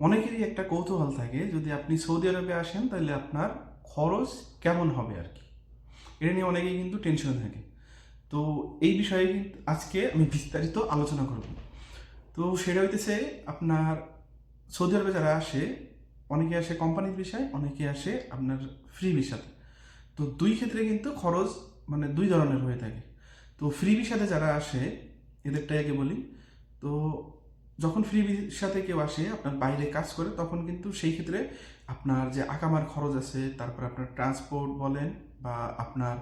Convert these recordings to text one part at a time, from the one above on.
অনেকেরই একটা কৌতূহল থাকে, যদি আপনি সৌদি আরবে আসেন, তাহলে আপনার খরচ কেমন হবে আর কি? এটা নিয়ে অনেকেই কিন্তু টেনশন থাকে। তো এই বিষয়ে আজকে আমি বিস্তারিত আলোচনা করব। তো সেটা হইতেছে, আপনার সৌদি আরবে যারা আসে, অনেকে আসে কোম্পানির বিষয়, অনেকে আসে আপনার ফ্রি ভিসাতে তো। দুই ক্ষেত্রে কিন্তু খরচ মানে দুই ধরনের হয়ে থাকে। তো ফ্রি ভিসাতে যারা আসে, এদেরটাই আগে বলি। তো যখন ফ্রি ভিসাতে কেউ আসে, আপনার বাইরে কাজ করে, তখন কিন্তু সেই ক্ষেত্রে আপনার যে আকামার খরচ আছে, তারপর আপনার ট্রান্সপোর্ট বলেন বা আপনার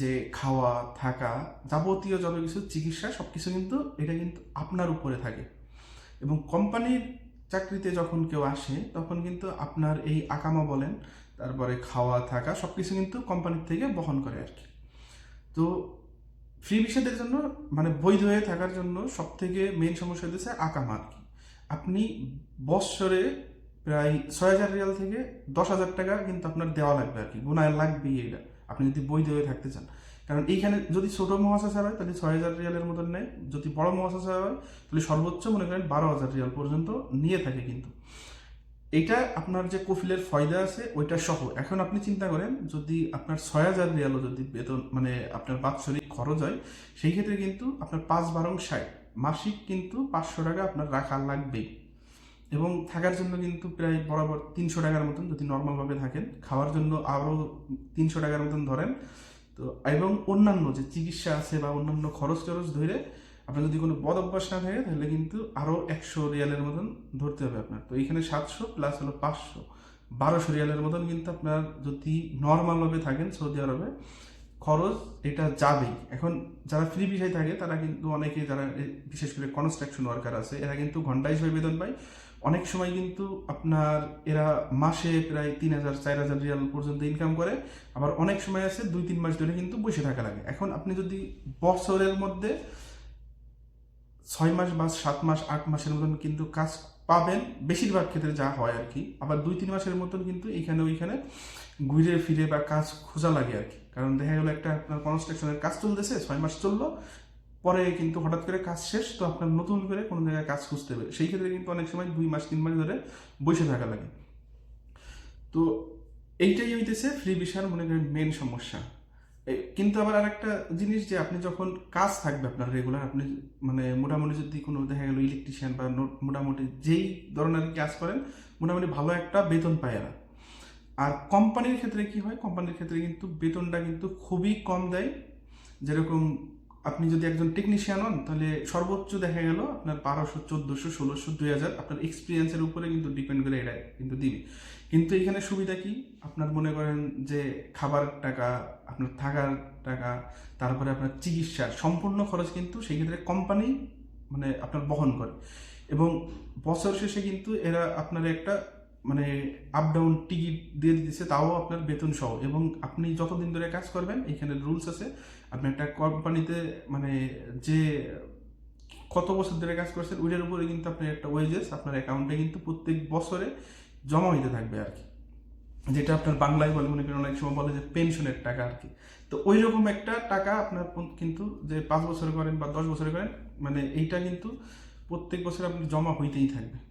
যে খাওয়া, থাকা যাবতীয় যত কিছু, চিকিৎসা সব কিছু কিন্তু এটা কিন্তু আপনার উপরে থাকে। এবং কোম্পানির চাকরিতে যখন কেউ আসে, তখন কিন্তু আপনার এই আকামা বলেন, তারপরে খাওয়া, থাকা সব কিছু কিন্তু কোম্পানির থেকে বহন করে আর কি তো ফ্রি ভিসাদের জন্য মানে বৈধ হয়ে থাকার জন্য সব থেকে মেন সমস্যা হচ্ছে আকামা আর কি। আপনি বৎসরে প্রায় ছয় হাজার রিয়াল থেকে দশ হাজার টাকা কিন্তু আপনার দেওয়া লাগবে আর কি গুণায় লাগবেই এটা আপনি যদি বৈধ হয়ে থাকতে চান। কারণ এইখানে যদি ছোট মহাশাসা হয়, তাহলে ছয় হাজার রিয়ালের মতন নেয়। যদি বড় মহাশাসা হয়, তাহলে সর্বোচ্চ মনে করেন বারো হাজার রিয়াল পর্যন্ত নিয়ে থাকে কিন্তু। এটা আপনার যে কফিলের ফয়দা আছে, ওইটা সহ। এখন আপনি চিন্তা করেন, যদি আপনার ছয় হাজার রিয়ালও যদি বেতন মানে আপনার বাৎসরিক খরচ হয়, সেই ক্ষেত্রে কিন্তু আপনার পাঁচ বারং ষাট। মাসিক কিন্তু পাঁচশো টাকা আপনার রাখা লাগবেই। এবং থাকার জন্য কিন্তু প্রায় বরাবর তিনশো টাকার মতন যদি নর্মালভাবে থাকেন, খাওয়ার জন্য আরও তিনশো টাকার মতন ধরেন, তো এবং অন্যান্য যে চিকিৎসা আছে বা অন্যান্য খরচ টরচ ধরে আপনার যদি কোনো বদ অভ্যাস না থাকে, তাহলে কিন্তু আরও একশো রিয়ালের মতন ধরতে হবে আপনার। তো এখানে সাতশো প্লাস হলো পাঁচশো। বারোশো রিয়ালের মতন কিন্তু আপনার যদি নর্মালভাবে থাকেন সৌদি আরবে, খরচ এটা যাবেই। এখন যারা ফ্রি ভিসায় থাকে, তারা কিন্তু অনেকে যারা বিশেষ করে কনস্ট্রাকশন ওয়ার্কার আছে, এরা কিন্তু ঘণ্টা হিসেবে বেতন পায়। অনেক সময় কিন্তু আপনার এরা মাসে প্রায় তিন হাজার, চার হাজার রিয়াল পর্যন্ত ইনকাম করে। আবার অনেক সময় আছে, দুই, তিন মাস ধরে কিন্তু বসে থাকা লাগে। এখন আপনি যদি বছরের মধ্যে ছয় মাস বা সাত মাস, আট মাসের মতন কিন্তু কাজ পাবেন। বেশিরভাগ ক্ষেত্রে যা হয় আর কি। আবার দুই, তিন মাসের মতন কিন্তু এখানে ওইখানে ঘুরে ফিরে বা কাজ খোঁজা লাগে আর কি। কারণ দেখা গেলো একটা আপনার কনস্ট্রাকশনের কাজ চলতেছে, ছয় মাস চলল। পরে কিন্তু হঠাৎ করে কাজ শেষ, তো আপনার নতুন করে কোনো জায়গায় কাজ খুঁজতে হবে। সেই ক্ষেত্রে কিন্তু অনেক সময় দুই মাস, তিন মাস ধরে বসে থাকা লাগে। তো এইটাই হইতেছে ফ্রি ভিসার মনে করেন মেন সমস্যা। কিন্তু আবার আরেকটা জিনিস যে আপনি যখন কাজ থাকবে আপনার রেগুলার আপনি মানে মোটামুটি যদি কোনো দেখা গেল ইলেকট্রিশিয়ান বা মোটামুটি যেই ধরনের কাজ করেন, মোটামুটি ভালো একটা বেতন পায় না আর কোম্পানির ক্ষেত্রে কি হয়? কোম্পানির ক্ষেত্রে কিন্তু বেতনটা কিন্তু খুবই কম দেয়। যেরকম আপনি যদি একজন টেকনিশিয়ান হন, তাহলে সর্বোচ্চ দেখা গেল আপনার বারোশো, চোদ্দোশো, ষোলোশো দুই হাজার আপনার এক্সপিরিয়েন্সের উপরে কিন্তু ডিপেন্ড করে এটা কিন্তু দিবে। কিন্তু এখানে সুবিধা কি? আপনার মনে করেন যে খাবার টাকা, আপনার থাকার টাকা, তারপরে আপনার চিকিৎসা, সম্পূর্ণ খরচ কিন্তু সেই ক্ষেত্রে কোম্পানি মানে আপনার বহন করে। এবং বছর শেষে কিন্তু এরা আপনার একটা মানে আপ ডাউন টিকিট দিয়ে দিতেছে, তাও আপনার বেতন সহ। এবং আপনি যতদিন ধরে কাজ করবেন, এখানে রুলস আছে, আপনি একটা কোম্পানিতে মানে যে কত বছর ধরে কাজ করছেন, ওইটার উপরে কিন্তু আপনার একটা ওয়েজেস আপনার অ্যাকাউন্টে কিন্তু প্রত্যেক বছরে জমা হইতে থাকবে আর কি যেটা আপনার বাংলায় বলে, মনে করেন অনেক সময় বলে যে পেনশনের টাকা আর কি তো ওই রকম একটা টাকা আপনার কিন্তু যে পাঁচ বছর করেন বা দশ বছর করেন মানে এইটা কিন্তু প্রত্যেক বছর আপনি জমা হইতেই থাকবে।